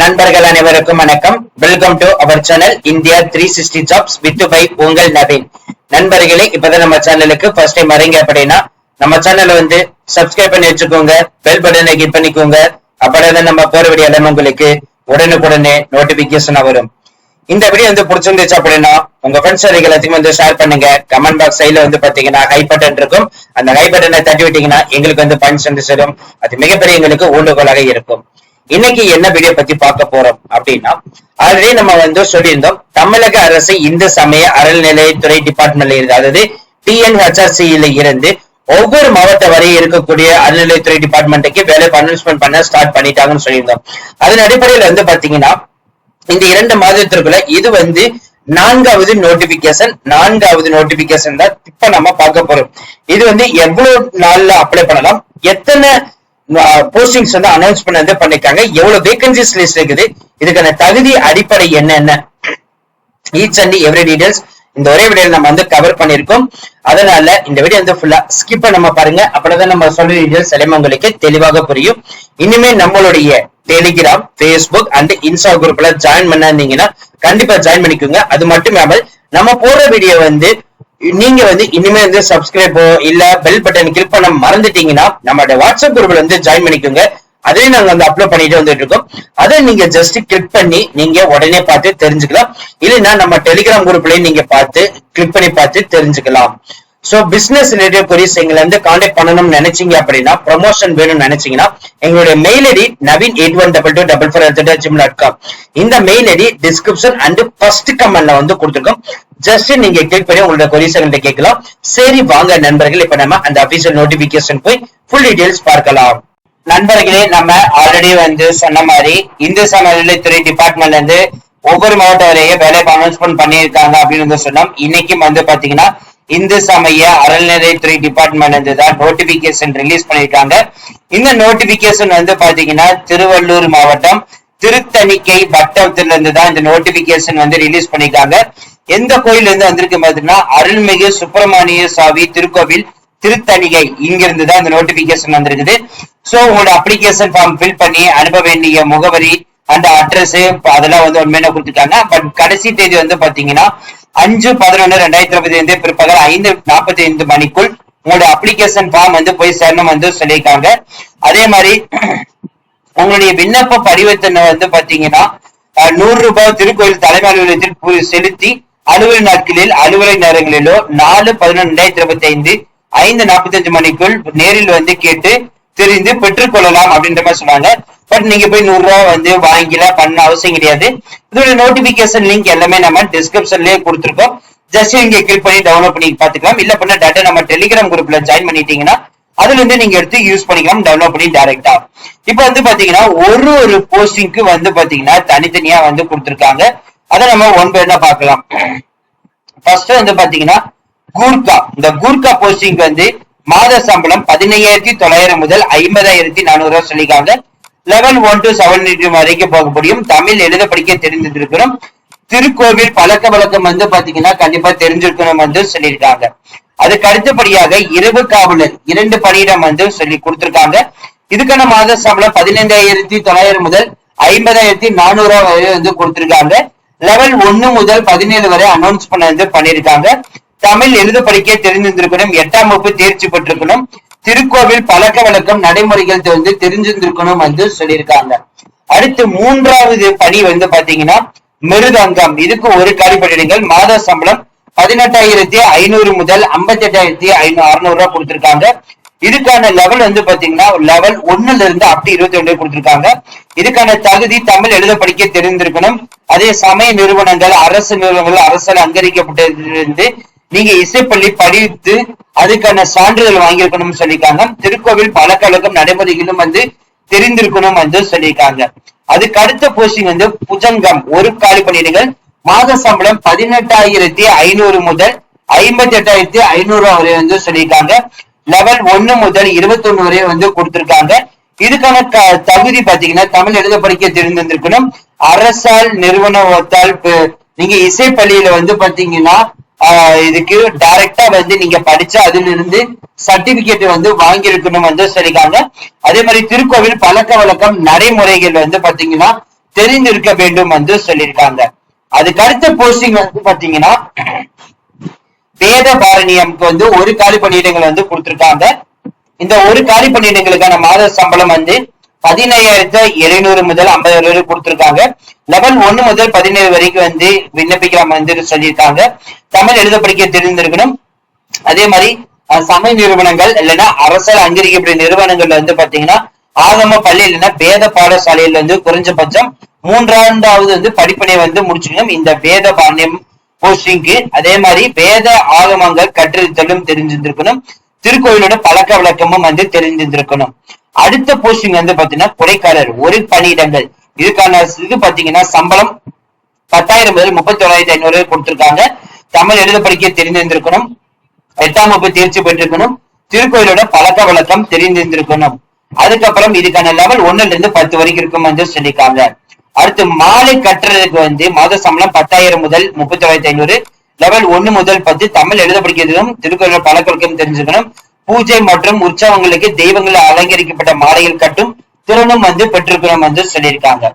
நண்பர்கள் அனைவருக்கும் வணக்கம். Welcome to our channel India three sixty jobs with by உங்கள் நவீன் நண்பர்களே இப்பதான் நம்ம சேனலுக்கு ஃபர்ஸ்ட் டைம் வரீங்க அப்படின்னா நம்ம சேனலை வந்து சப்ஸ்கிரைப் பண்ணி வச்சுக்கோங்க பெல் பட்டனை கிளிக் பண்ணிக்கோங்க. அப்பதான் நம்ம போற வீடியோ எல்லாமே உங்களுக்கு உடனுக்குடனே நோட்டிபிகேஷன் வரும். இந்த வீடியோ வந்து பிடிச்சிருந்துச்சு அப்படின்னா உங்க ஃப்ரெண்ட்ஸ் எல்லாத்தையும் வந்து ஷேர் பண்ணுங்க. கமெண்ட் பாக்ஸ் சைடுல வந்து பாத்தீங்கன்னா ஹை பட்டன் இருக்கும். அந்த ஹை பட்டனை தட்டி விட்டீங்கன்னா எங்களுக்கு வந்து பயன் வந்து சேரும். அது மிகப்பெரிய எங்களுக்கு ஊண்டுகோலாக இருக்கும். இன்னைக்கு என்ன வீடியோ பத்தி பார்க்க போறோம் அப்படின்னா ஆல்ரெடி நம்ம வந்து சொல்லியிருந்தோம் தமிழக அரசு இந்து சமய அறநிலையத்துறை டிபார்ட்மெண்ட்ல இருந்து அதாவது டிஎன்ஹெச்ஆர்சியில இருந்து ஒவ்வொரு மாவட்ட வரை இருக்கக்கூடிய அறநிலையத்துறை டிபார்ட்மெண்ட்டுக்கு வேலை அனௌன்ஸ்மெண்ட் பண்ண ஸ்டார்ட் பண்ணிட்டாங்கன்னு சொல்லியிருந்தோம். அதன் அடிப்படையில வந்து பாத்தீங்கன்னா இந்த இரண்டு மாதத்திற்குள்ள இது வந்து நான்காவது நோட்டிபிகேஷன் நான்காவது நோட்டிபிகேஷன் தான் இப்ப நம்ம பார்க்க போறோம். இது வந்து எவ்வளவு நாள்ல அப்ளை பண்ணலாம்? எத்தனை போஸ்டிங்ஸ் வந்து அனௌன்ஸ்மெண்ட் வந்து பண்ணிருக்காங்க. எவ்வளவு வேகன்சிஸ் லிஸ்ட் இருக்குது? இதுக்கான தகுதி அடிப்படை என்னென்ன? ஈச் அண்ட் எவ்ரி டீடைல்ஸ் இந்த ஒரே வீடியோ நம்ம வந்து கவர் பண்ணிருக்கோம் அதனால இந்த வீடியோ வந்து ஃபுல்லா ஸ்கிப் பண்ணாம பாருங்க. அப்படிதான் நம்ம சொல்ற டீடைல்ஸ் எல்லாமே உங்களுக்கு தெளிவாக புரியும். இனிமே நம்மளுடைய டெலிகிராம் ஃபேஸ்புக் அண்ட் இன்ஸ்டா குரூப்ல ஜாயின் பண்ணாதீங்கன்னா கண்டிப்பா ஜாயின் பண்ணிக்கோங்க. அது மட்டும் இல்லாமல் நம்ம போற வீடியோ வந்து நீங்க வந்து இனிமே வந்து சப்ஸ்கிரைபோ இல்ல பெல் பட்டன் கிளிக் பண்ண மறந்துட்டீங்கன்னா நம்மளோட வாட்ஸ்அப் குரூப்ல வந்து ஜாயின் பண்ணிக்கோங்க. அதையும் நாங்க வந்து அப்லோட் பண்ணிட்டு வந்துட்டு இருக்கோம். அதை நீங்க ஜஸ்ட் கிளிக் பண்ணி நீங்க உடனே பார்த்து தெரிஞ்சுக்கலாம். இல்லைன்னா நம்ம டெலிகிராம் குரூப்லயும் நீங்க பார்த்து கிளிக் பண்ணி பார்த்து தெரிஞ்சுக்கலாம். சோ பிசினஸ் ரிலேட்டட் கொரிஸ் எங்களை வந்து காண்டாக்ட் பண்ணணும்னு நினைச்சீங்க அப்படின்னா ப்ரொமோஷன் வேணும்னு நினைச்சீங்கன்னா எங்களுடைய mail ID Naveen eight one double two double four gym dot com இந்த mail ID description and first கமெண்ட்ல வந்து கொடுத்துருக்கோம். ஜஸ்ட் நீங்க கிளிக் பண்ணி உங்களோட கொரிஸ் எங்கள்கிட்ட கேட்கலாம். சரி வாங்க நண்பர்கள் இப்ப நம்ம அந்த அபிஷியல் நோட்டிபிகேஷன் போய் ஃபுல் டீடைல்ஸ் பார்க்கலாம். நண்பர்களே நம்ம ஆல்ரெடி வந்து சொன்ன மாதிரி இந்து சமநிலைத்துறை டிபார்ட்மெண்ட்ல இருந்து ஒவ்வொரு மாவட்ட வரையும் வேலை அனௌன்ஸ்மெண்ட் பண்ணியிருக்காங்க அப்படின்னு வந்து சொன்னோம். இன்னைக்கும் வந்து பாத்தீங்கன்னா இந்து சமய அறநிலையத்துறை டிபார்ட்மெண்ட் வந்து தான் நோட்டிபிகேஷன் ரிலீஸ் பண்ணிருக்காங்க. இந்த நோட்டிபிகேஷன் வந்து பாத்தீங்கன்னா திருவள்ளூர் மாவட்டம் திருத்தணிக்கை வட்டத்துல இருந்து தான் இந்த நோட்டிபிகேஷன் வந்து ரிலீஸ் பண்ணிருக்காங்க. எந்த கோயில்ல இருந்து வந்திருக்கு பாத்தீங்கன்னா அருள்மிகு சுப்பிரமணிய சாமி திருக்கோவில் திருத்தணிகை. இங்கிருந்து தான் இந்த நோட்டிபிகேஷன் வந்திருக்குது. சோ உங்களோட அப்ளிகேஷன் ஃபார்ம் ஃபில் பண்ணி அனுப்ப வேண்டிய முகவரி அந்த அட்ரஸ் அதெல்லாம் வந்து உண்மையான கொடுத்துருக்காங்க பட் கடைசி தேதி வந்து பாத்தீங்கன்னா அஞ்சு பதினொன்னு ரெண்டாயிரத்தி இருபத்தி ஐந்து பிற்பகல் ஐந்து நாற்பத்தி ஐந்து மணிக்குள் உங்களோட அப்ளிகேஷன் ஃபார்ம் வந்து போய் சேரணும் வந்து சொல்லியிருக்காங்க. அதே மாதிரி உங்களுடைய விண்ணப்ப பரிவர்த்தனை வந்து பாத்தீங்கன்னா நூறு ரூபாய் திருக்கோயில் தலைமை அலுவலகத்தில் செலுத்தி அலுவலக நாட்களில் அலுவலக நேரங்களிலோ நாலு பதினொன்று ரெண்டாயிரத்தி இருபத்தி ஐந்து ஐந்து நாற்பத்தி அஞ்சு மணிக்குள் நேரில் வந்து கேட்டு தெரிந்து பெற்றுக்கொள்ளலாம் அப்படின்ற மாதிரி சொன்னாங்க. பட் நீங்க போய் நூறு ரூபா வந்து வாங்கில பண்ண அவசியம் கிடையாது. இதோட நோட்டிபிகேஷன் லிங்க் எல்லாமே நம்ம டிஸ்கிரிப்ஷன்லயே கொடுத்துருக்கோம். ஜஸ்ட் நீங்க கிளிக் பண்ணி டவுன்லோட் பண்ணி பாத்துக்கலாம் இல்ல பண்ண டேட்டா நம்ம டெலிகிராம் குரூப்ல ஜாயின் பண்ணிட்டீங்கன்னா அதுல இருந்து நீங்க எடுத்து யூஸ் பண்ணிக்கலாம் டவுன்லோட் பண்ணி டைரக்டா இப்போ வந்து பாத்தீங்கன்னா ஒரு ஒரு போஸ்டிங்க்கு வந்து பாத்தீங்கன்னா தனித்தனியா வந்து கொடுத்துருக்காங்க. அதை நம்ம ஒன் பை ஒன்னா பார்க்கலாம். ஃபர்ஸ்ட் வந்து பாத்தீங்கன்னா கூர்கா. இந்த கூர்கா போஸ்டிங் வந்து மாத சம்பளம் பதினையாயிரத்தி தொள்ளாயிரம் முதல் ஐம்பதாயிரத்தி நானூறு ரூபாய் சொல்லிக்காங்க லெவல் ஒன் டு செவன் வரைக்கும் போக முடியும். தமிழ் எழுத படிக்க தெரிஞ்சிருக்கிறோம் திருக்கோவில் பழக்க வழக்கம் வந்து பாத்தீங்கன்னா கண்டிப்பா தெரிஞ்சிருக்கணும் வந்து சொல்லியிருக்காங்க. அதுக்கு அடுத்தபடியாக இரவு காவலர் இரண்டு பணியிடம் வந்து சொல்லி கொடுத்திருக்காங்க. இதுக்கான மாத சம்பளம் பதினைந்தாயிரத்தி தொள்ளாயிரம் முதல் ஐம்பதாயிரத்தி நானூறு ரூபாய் வரை வந்து கொடுத்திருக்காங்க. லெவல் ஒன்னு முதல் பதினேழு வரை அனௌன்ஸ் பண்ண வந்து பண்ணியிருக்காங்க. தமிழ் எழுத படிக்க தெரிஞ்சிருந்திருக்கணும் எட்டாம் வகுப்பு தேர்ச்சி பெற்றிருக்கணும். திருக்கோவில் பழக்க வழக்கம் நடைமுறைகள் வந்து தெரிஞ்சிருந்திருக்கணும் வந்து சொல்லியிருக்காங்க. அடுத்து மூன்றாவது பணி வந்து பாத்தீங்கன்னா மிருதங்கம். இதுக்கு ஒரு காலிப்பட்டிடுங்கள் மாத சம்பளம் பதினெட்டாயிரத்தி ஐநூறு முதல் ஐம்பத்தி எட்டாயிரத்தி ஐநூறு அறுநூறு ரூபாய் கொடுத்திருக்காங்க. இதுக்கான லெவல் வந்து பாத்தீங்கன்னா லெவல் ஒண்ணுல இருந்து அப்படி இருபத்தி ஒன்று கொடுத்திருக்காங்க. இதுக்கான தகுதி தமிழ் எழுத படிக்க தெரிந்திருக்கணும். அதே சமய நிறுவனங்கள் அரசு நிறுவனங்கள் அரசால் அங்கீகரிக்கப்பட்டிருந்து நீங்க இசை பள்ளி படித்து அதுக்கான சான்றிதழ் வாங்கியிருக்கணும்னு சொல்லியிருக்காங்க. திருக்கோவில் பழக்கழகம் நடைமுறைகளும் வந்து தெரிந்திருக்கணும் வந்து சொல்லியிருக்காங்க. அதுக்கு அடுத்த போஸ்டிங் வந்து புஜங்கம். ஒரு காலி பணியிடங்கள் மாத சம்பளம் பதினெட்டாயிரத்தி ஐநூறு முதல் ஐம்பத்தி எட்டாயிரத்தி ஐநூறு வரை வந்து சொல்லியிருக்காங்க. லெவல் ஒன்னு முதல் இருபத்தி ஒண்ணு வரை வந்து கொடுத்திருக்காங்க. இதுக்கான தகுதி பாத்தீங்கன்னா தமிழ் எழுத படிக்க தெரிந்திருக்கணும் அரசால் நிறுவனத்தால் நீங்க இசை பள்ளியில வந்து பாத்தீங்கன்னா இதுக்கு டைரக்டா வந்து நீங்க படிச்சு அதுல இருந்து சர்டிபிகேட் வந்து வாங்கியிருக்கணும் வந்து சொல்லிருக்காங்க அதே மாதிரி திருக்கோவில் பழக்க வழக்கம் நடைமுறைகள் வந்து பாத்தீங்கன்னா தெரிந்திருக்க வேண்டும் வந்து சொல்லியிருக்காங்க. அதுக்கு அடுத்த போஸ்டிங் வந்து பாத்தீங்கன்னா வேத பாரணியம்க்கு வந்து ஒரு காலி பணியிடங்கள் வந்து கொடுத்திருக்காங்க. இந்த ஒரு காலி பணியிடங்களுக்கான மாத சம்பளம் வந்து பதினையாயிரத்து எழுநூறு முதல் ஐம்பதாயிரம் வரை கொடுத்திருக்காங்க. லெவல் ஒன்னு முதல் பதினேழு வரைக்கும் வந்து விண்ணப்பிக்கலாம் வந்து சொல்லியிருக்காங்க. தமிழ் எழுத படிக்க தெரிந்திருக்கணும். அதே மாதிரி சமய நிறுவனங்கள் இல்லைன்னா அரசால் அங்கீகரிக்கப்பட்ட நிறுவனங்கள்ல வந்து பாத்தீங்கன்னா ஆகம பள்ளி இல்லைன்னா வேத பாடசாலையில வந்து குறைஞ்சபட்சம் மூன்றாண்டாவது வந்து படிப்பினை வந்து முடிச்சுக்கணும். இந்த வேத பாண்டியம் போஸ்டிங்க்கு அதே மாதிரி வேத ஆகமங்கள் கற்றறித்தலும் தெரிஞ்சிருந்திருக்கணும். திருக்கோயிலோட பழக்க வழக்கமும் வந்து தெரிஞ்சிருந்திருக்கணும். அடுத்த போஸ்டிங் வந்து பாத்தீங்கன்னா கொடைக்காரர் ஒரு பணியிடங்கள் இதுக்கான இது பாத்தீங்கன்னா சம்பளம் பத்தாயிரம் முதல் முப்பத்தி தொள்ளாயிரத்தி ஐநூறு கொடுத்திருக்காங்க. தமிழ் எழுத படிக்க தெரிந்திருந்திருக்கணும் எட்டாம் வகுப்பு தேர்ச்சி பெற்றிருக்கணும். திருக்கோயிலோட பழக்க வழக்கம் தெரிந்திருந்திருக்கணும். அதுக்கப்புறம் இதுக்கான லெவல் ஒண்ணுல இருந்து பத்து வரைக்கும் இருக்கும் வந்து சொல்லியிருக்காங்க. அடுத்து மாலை கட்டுறதுக்கு வந்து மாத சம்பளம் பத்தாயிரம் முதல் முப்பத்தி தொள்ளாயிரத்தி ஐநூறு. லெவல் ஒன்னு முதல் பத்து தமிழ் எழுத படிக்கிறதும் திருக்குறள் பழக்கம் தெரிஞ்சுக்கணும் பூஜை மற்றும் உற்சவங்களுக்கு தெய்வங்களை அலங்கரிக்கப்பட்ட மாலையில் கட்டும் திறனும் வந்து பெற்றிருக்கிறோம் வந்து சொல்லியிருக்காங்க.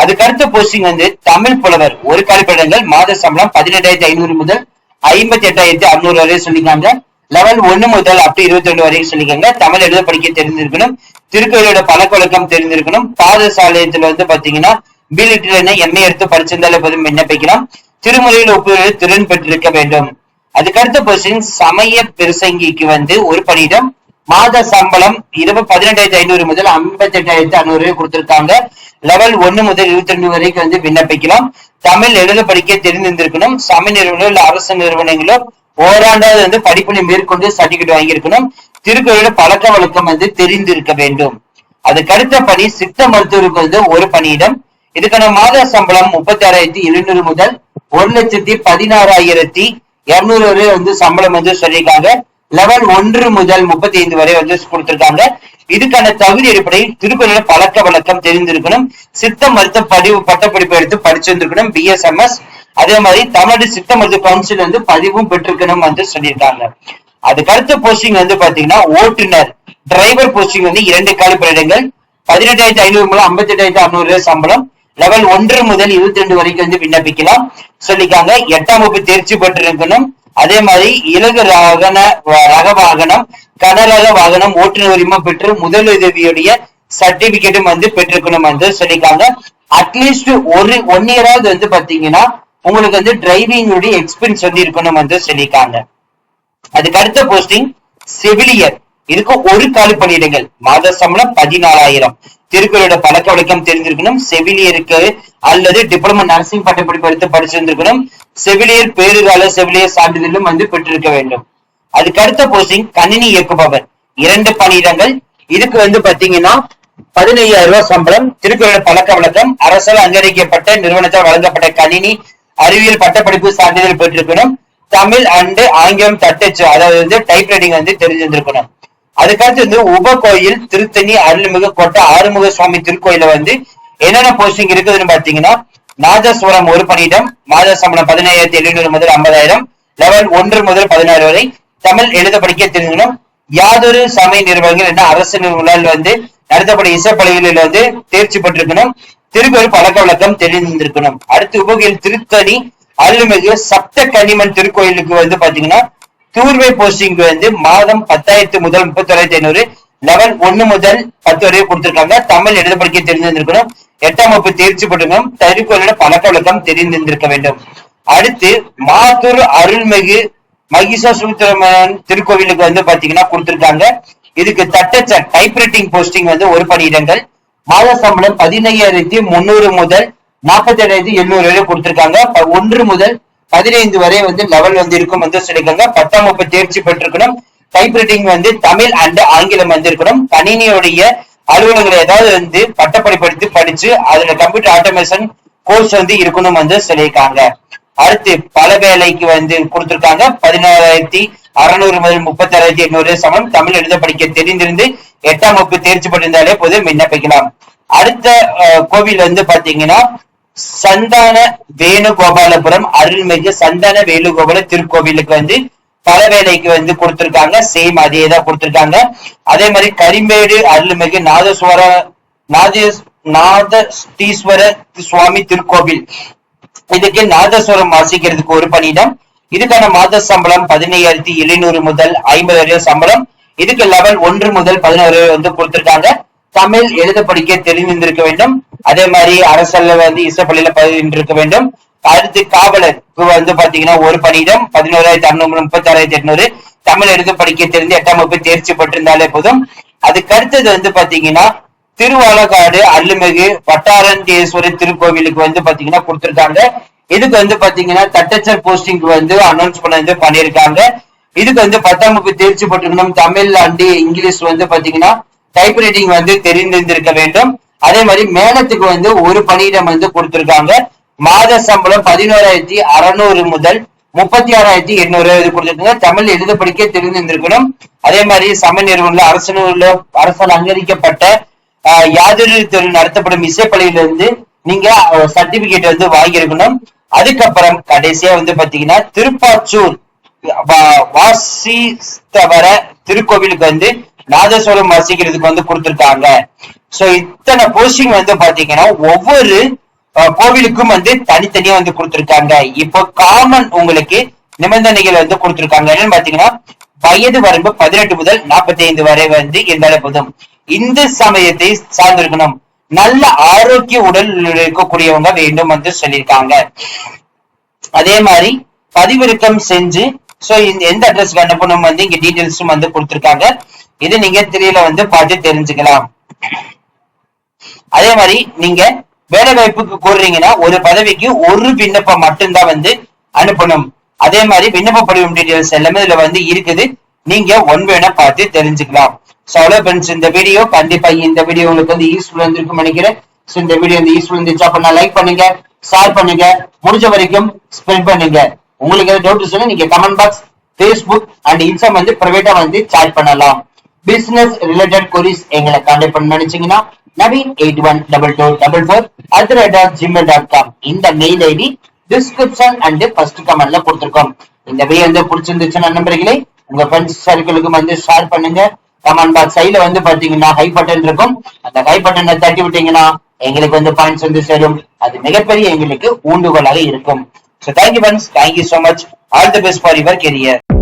அதுக்கடுத்த போஸ்டிங் வந்து தமிழ் புலவர் ஒரு காலிப்படங்கள் மாத சம்பளம் பதினெட்டாயிரத்தி ஐநூறு முதல் ஐம்பத்தி எட்டாயிரத்தி அறுநூறு வரை சொல்லிக்காங்க லெவல் ஒண்ணு முதல் அப் டு இருபத்தி ரெண்டு வரைக்கும் சொல்லிக்கோங்க தமிழ் எழுத படிக்க தெரிஞ்சிருக்கணும் திருக்கோயிலோட பழக்க வழக்கம் தெரிஞ்சிருக்கணும் பாதசாலயத்துல வந்து பாத்தீங்கன்னா பிலிட்டில் எம்ஏ எடுத்து படிச்சிருந்தாலே போதும் விண்ணப்பிக்கலாம். திருமுறையில் ஒப்புதல் திறன் பெற்றிருக்க வேண்டும். அதுக்கு அடுத்த சமய பிரசங்கிக்கு வந்து ஒரு பணியிடம் மாத சம்பளம் இருபது பதினெட்டாயிரத்தி ஐநூறு முதல் ஐம்பத்தி எட்டாயிரத்தி அறுநூறு கொடுத்திருக்காங்க. லெவல் ஒன்னு முதல் இருபத்தி ரெண்டு வரைக்கும் வந்து விண்ணப்பிக்கலாம். தமிழ் எழுத படிக்க தெரிந்திருந்திருக்கணும். சமய நிறுவனங்களோ இல்ல அரசு நிறுவனங்களோ ஓராண்டாவது வந்து படிப்பினை மேற்கொண்டு சர்டிபிகேட் வாங்கியிருக்கணும். திருக்குறளோட பழக்க வழக்கம் வந்து தெரிந்திருக்க வேண்டும். அதுக்கு அடுத்த பணி. சித்த மருத்துவருக்கு வந்து ஒரு பணியிடம். இதுக்கான மாத சம்பளம் முப்பத்தி ஆறாயிரத்தி எழுநூறு முதல் ஒரு லட்சத்தி பதினாறாயிரத்தி இருநூறு வரை வந்து சம்பளம் வந்து சொல்லியிருக்காங்க. லெவல் ஒன்று முதல் முப்பத்தி ஐந்து வரை வந்து கொடுத்திருக்காங்க. இதுக்கான தகுதி அடிப்படையில் திருக்குறளோட பழக்க வழக்கம் தெரிந்திருக்கணும். சித்த மருத்துவ பதிவு பட்டப்படிப்பு எடுத்து படிச்சிருந்திருக்கணும் பிஎஸ்எம்எஸ் அதே மாதிரி தமிழ்நாடு சித்த மருத்துவ கவுன்சில் வந்து பதிவும் பெற்றிருக்கணும் வந்து சொல்லியிருக்காங்க. அதுக்கு அடுத்த போஸ்டிங் வந்து பாத்தீங்கன்னா ஓட்டுநர் டிரைவர் போஸ்டிங் வந்து இரண்டு காலி பணியிடங்கள் பதினெட்டாயிரத்தி ஐநூறு முதல் ஐம்பத்தி எட்டாயிரத்தி அறுநூறு சம்பளம். லெவல் ஒன்று முதல் இருபத்தி ரெண்டு வரைக்கும் வந்து விண்ணப்பிக்கலாம். சொல்லிக்காங்க எட்டாம் வகுப்பு தேர்ச்சி பெற்றிருக்கணும். அதே மாதிரி இலகு வாகன ரக வாகனம் கனரக வாகனம் ஓட்டுநர் உரிமம் பெற்று முதலுதவியுடைய சர்டிபிகேட்டும் வந்து பெற்றிருக்கணும் வந்து சொல்லிக்காங்க. அட்லீஸ்ட் ஒரு ஒன் இயராவது வந்து பாத்தீங்கன்னா உங்களுக்கு வந்து டிரைவிங்குடைய எக்ஸ்பீரியன்ஸ் வந்து இருக்கணும் வந்து சொல்லியிருக்காங்க அதுக்கு அடுத்த போஸ்டிங் செவிலியர் இதுக்கு ஒரு காலி பணியிடங்கள். மாத சம்பளம் பதினாலாயிரம். திருக்குறளோட பழக்க வழக்கம் தெரிஞ்சிருக்கணும். செவிலியருக்கு அல்லது டிப்ளமோ நர்சிங் பட்டப்படிப்பு எடுத்து படிச்சிருந்திருக்கணும். செவிலியர் பேருகால செவிலியர் சான்றிதழும் வந்து பெற்றிருக்க வேண்டும். அதுக்கு அடுத்த போஸ்டிங் கணினி இயக்குபவர். இரண்டு பணியிடங்கள். இதுக்கு வந்து பாத்தீங்கன்னா பதினையாயிரம் ரூபாய் சம்பளம். திருக்குறளோட பழக்க வழக்கம். அரசால் அங்கீகரிக்கப்பட்ட நிறுவனத்தால் வழங்கப்பட்ட கணினி அறிவியல் பட்டப்படிப்பு சான்றிதழ் பெற்றிருக்கணும். தமிழ் அண்டு ஆங்கிலம் தட்டச்சு அதாவது வந்து டைப்ரைட்டிங் வந்து தெரிஞ்சிருந்திருக்கணும். அதுக்கடுத்து வந்து உப கோயில் திருத்தணி அருள்மிகு கோட்டை ஆறுமுக சுவாமி திருக்கோயில வந்து என்னென்ன போஸ்டிங் இருக்குதுன்னு பாத்தீங்கன்னா நாதஸ்வரம் ஒரு பணியிடம் மாத சம்பளம் பதினாயிரத்தி எழுநூறு முதல் ஐம்பதாயிரம் லெவல் ஒன்று முதல் பதினாறு வரை தமிழ் எழுத படிக்க தெரிஞ்சுக்கணும். யாதொரு சமய நிறுவனங்கள் என்ன அரசு நிறுவனங்கள் வந்து நடத்தப்படும் இசைப்பள்ளிகளில் வந்து தேர்ச்சி பெற்றிருக்கணும். திருக்கோயில் பழக்க வழக்கம் தெரிந்திருக்கணும். அடுத்து உபகையில் திருத்தணி அருள்மிகு சப்த கனிமன் திருக்கோயிலுக்கு வந்து பாத்தீங்கன்னா தூர்வை போஸ்டிங் வந்து மாதம் பத்தாயிரத்து முதல் முப்பத்தி தொள்ளாயிரத்தி ஐநூறு லெவல் ஒன்னு முதல் பத்து வரை கொடுத்திருக்காங்க. தமிழ் எழுத படிக்க தெரிந்திருக்கணும் எட்டாம் வகுப்பு தேர்ச்சி பெற்றிருக்கணும் திருக்கோயிலோட பழக்க வழக்கம் தெரிந்திருந்திருக்க வேண்டும். அடுத்து மாத்தூர் அருள்மிகு மகிஷாசுத்திரமன் திருக்கோவிலுக்கு வந்து பாத்தீங்கன்னா கொடுத்திருக்காங்க. இதுக்கு தட்டச்ச டைப் ரைட்டிங் போஸ்டிங் வந்து ஒரு பணியிடங்கள் மாத சம்பளம் பதினையாயிரத்தி முன்னூறு முதல் நாற்பத்தி ஏழாயிரத்தி எழுநூறு வரை கொடுத்திருக்காங்க. ஒன்று முதல் பதினைந்து வரை வந்து லெவல் வந்து இருக்கும் வந்து சொல்லிக்கோங்க பத்தாம் வகுப்பு தேர்ச்சி பெற்றிருக்கணும். டைப் ரைட்டிங் வந்து தமிழ் அண்ட் ஆங்கிலம் வந்து இருக்கணும். கணினியுடைய அலுவலகங்கள் ஏதாவது வந்து பட்டப்படி படித்து படிச்சு அதுல கம்ப்யூட்டர் ஆட்டோமேஷன் கோர்ஸ் வந்து இருக்கணும் வந்து சொல்லியிருக்காங்க அடுத்து பல வேலைக்கு வந்து கொடுத்திருக்காங்க. பதினாறாயிரத்தி அறுநூறு முதல் முப்பத்தி ஆறாயிரத்தி எண்ணூறு சமம். தமிழ் எழுத படிக்க தெரிந்திருந்து எட்டாம் வகுப்பு தேர்ச்சி பெற்றிருந்தாலே போதும் விண்ணப்பிக்கலாம். அடுத்த அஹ், கோவில் வந்து பாத்தீங்கன்னா சந்தான வேணுகோபாலபுரம் அருள்மிகு சந்தான வேணுகோபால திருக்கோவிலுக்கு வந்து பல வேலைக்கு வந்து கொடுத்திருக்காங்க. சேம் அதே தான் கொடுத்திருக்காங்க. அதே மாதிரி கரிமேடு அருள்மிகு நாதஸ்வர நாத நாதஸ்தீஸ்வர சுவாமி திருக்கோவில். இதுக்கு நாதஸ்வரம் வாசிக்கிறதுக்கு ஒரு பணியிடம். இதுக்கான மாத சம்பளம் பதினையாயிரத்தி எழுநூறு முதல் ஐம்பது சம்பளம். இதுக்கு லெவல் ஒன்று முதல் பதினோரு வந்து கொடுத்திருக்காங்க. தமிழ் எழுத படிக்க தெரிந்திருக்க வேண்டும். அதே மாதிரி அரசல்ல வந்து இசப்பள்ளியில பயின்றிருக்க வேண்டும். அடுத்து காவலர். வந்து பாத்தீங்கன்னா ஒரு பணியிடம் பதினோராயிரத்தி அறுநூறு முப்பத்தி ஆறாயிரத்தி எட்நூறு. தமிழ் எழுத படிக்க தெரிந்து எட்டாம் வகுப்பு தேர்ச்சி பெற்றிருந்தாலே போதும். அதுக்கு அடுத்தது வந்து பாத்தீங்கன்னா திருவாலக்காடு அருள்மிகு வட்டாரந்தேஸ்வரர் திருக்கோவிலுக்கு வந்து பாத்தீங்கன்னா கொடுத்திருக்காங்க. இதுக்கு வந்து பாத்தீங்கன்னா தட்டச்சர் போஸ்டிங்க்கு வந்து அனௌன்ஸ் பண்ண வந்து பண்ணிருக்காங்க இதுக்கு வந்து பத்தாம் வகுப்பு தேர்ச்சி பெற்றிருக்கணும் தமிழ் அண்டு இங்கிலீஷ் வந்து பாத்தீங்கன்னா டைப்ரைட்டிங் வந்து தெரிந்திருந்திருக்க வேண்டும். அதே மாதிரி மேலத்துக்கு வந்து ஒரு பணியிடம் வந்து கொடுத்திருக்காங்க. மாத சம்பளம் பதினோராயிரத்தி அறுநூறு முதல் முப்பத்தி ஆறாயிரத்தி எண்ணூறு இது கொடுத்திருக்காங்க. தமிழ் எழுத படிக்க தெரிந்திருந்திருக்கணும் அதே மாதிரி சம நிறுவனங்கள் அரசு அரசால் அங்கீகரிக்கப்பட்ட ஆஹ், யாதொரு தொழில் நடத்தப்படும் இசைப்பள்ளியிலிருந்து நீங்க சர்டிபிகேட் வந்து வாங்கியிருக்கணும். அதுக்கப்புறம் கடைசியா வந்து பாத்தீங்கன்னா திருப்பாச்சூர் வாசித்தவர திருக்கோவிலுக்கு வந்து நாதஸ்வரம் வாசிக்கிறதுக்கு வந்து கொடுத்துருக்காங்க. சோ இத்தனை போஸ்டிங் வந்து பாத்தீங்கன்னா ஒவ்வொரு கோவிலுக்கும் வந்து தனித்தனியா வந்து கொடுத்துருக்காங்க. இப்போ காமன் உங்களுக்கு நிபந்தனைகள் வந்து கொடுத்திருக்காங்க. என்னன்னு பாத்தீங்கன்னா வயது வரம்பு பதினெட்டு முதல் நாற்பத்தி ஐந்து வரை வந்து இருந்தாலே போதும். இந்து சமயத்தை சார்ந்திருக்கணும். நல்ல ஆரோக்கிய உடல் இருக்கக்கூடியவங்க வேண்டும் வந்து சொல்லியிருக்காங்க. அதே மாதிரி பதிவிறக்கம் செஞ்சு சோ எந்த அட்ரஸ்க்கு அனுப்பணும் வந்து இங்க டீடைல்ஸும் வந்து கொடுத்துருக்காங்க. இது நீங்க திரையில வந்து பார்த்து தெரிஞ்சுக்கலாம். அதே மாதிரி நீங்க வேலை வாய்ப்புக்கு கோருறீங்கன்னா ஒரு பதவிக்கு ஒரு விண்ணப்பம் மட்டும்தான் வந்து அனுப்பணும். அதே மாதிரி விண்ணப்ப படிவம் டீடைல்ஸ் எல்லாமே இதுல வந்து இருக்குது. நீங்க ஒன் வேணா பார்த்து தெரிஞ்சுக்கலாம். சோ அவ்வளோ ஃப்ரெண்ட்ஸ் இந்த வீடியோ கண்டிப்பா இந்த வீடியோ உங்களுக்கு வந்து யூஸ்ஃபுல் வந்துருக்கும் நினைக்கிறேன். சோ இந்த வீடியோ வந்து யூஸ்ஃபுல் இருந்துச்சு அப்படின்னா லைக் பண்ணுங்க ஷேர் பண்ணுங்க. முடிஞ்ச வரைக்கும் ஸ்ப்ரெட் பண்ணுங்க. உங்களுக்கு ஏதாவது டவுட் சொன்னா நீங்க comment box Facebook and Insta வந்து பிரைவேட்டா வந்து சேட் பண்ணலாம். பிசினஸ் ரிலேட்டட் கொரிஸ் எங்களை கான்டாக்ட் பண்ண நினைச்சீங்கன்னா Naveen eight one double two double four at dot Gmail dot com இந்த mail ID description and first கமெண்ட்ல கொடுத்துருக்கோம். இந்த வே வந்து பிடிச்சிருந்துச்சுன்னா நண்பர்களே உங்க ஃப்ரெண்ட்ஸ் சர்க்கிளுக்கு வந்து ஷேர் பண்ணுங்க. கமெண்ட் பாக்ஸ் சைடுல வந்து பாத்தீங்கன்னா ஹை பட்டன் இருக்கும். அந்த ஹை பட்டனை தட்டி விட்டீங்கன்னா எங்களுக்கு வந்து பாயிண்ட்ஸ் வந்து சேரும். அது மிகப்பெரிய எங்களுக்கு ஊண்டுகோலாக இருக்கும். So thank you once. Thank you so much. All the best for your career.